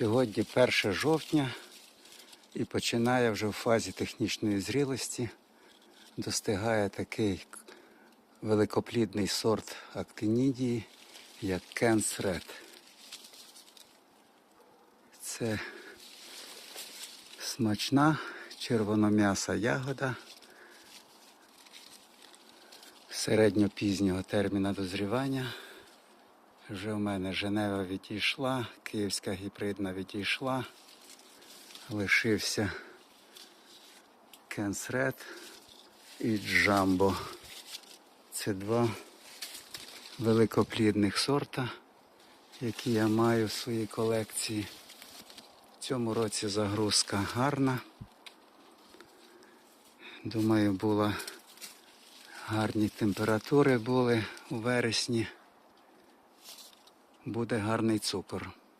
Сьогодні 1 жовтня і починає вже в фазі технічної зрілості. Достигає такий великоплідний сорт актинідії, як Кенс Ред. Це смачна червоном'яса ягода середньопізнього терміна дозрівання. Вже в мене Женева відійшла, Київська гібридна відійшла. Лишився Кенсред і Джамбо. Це два великоплідних сорта, які я маю в своїй колекції. В цьому році загрузка гарна. Думаю, була гарні температури були у вересні. Буде гарний цукор.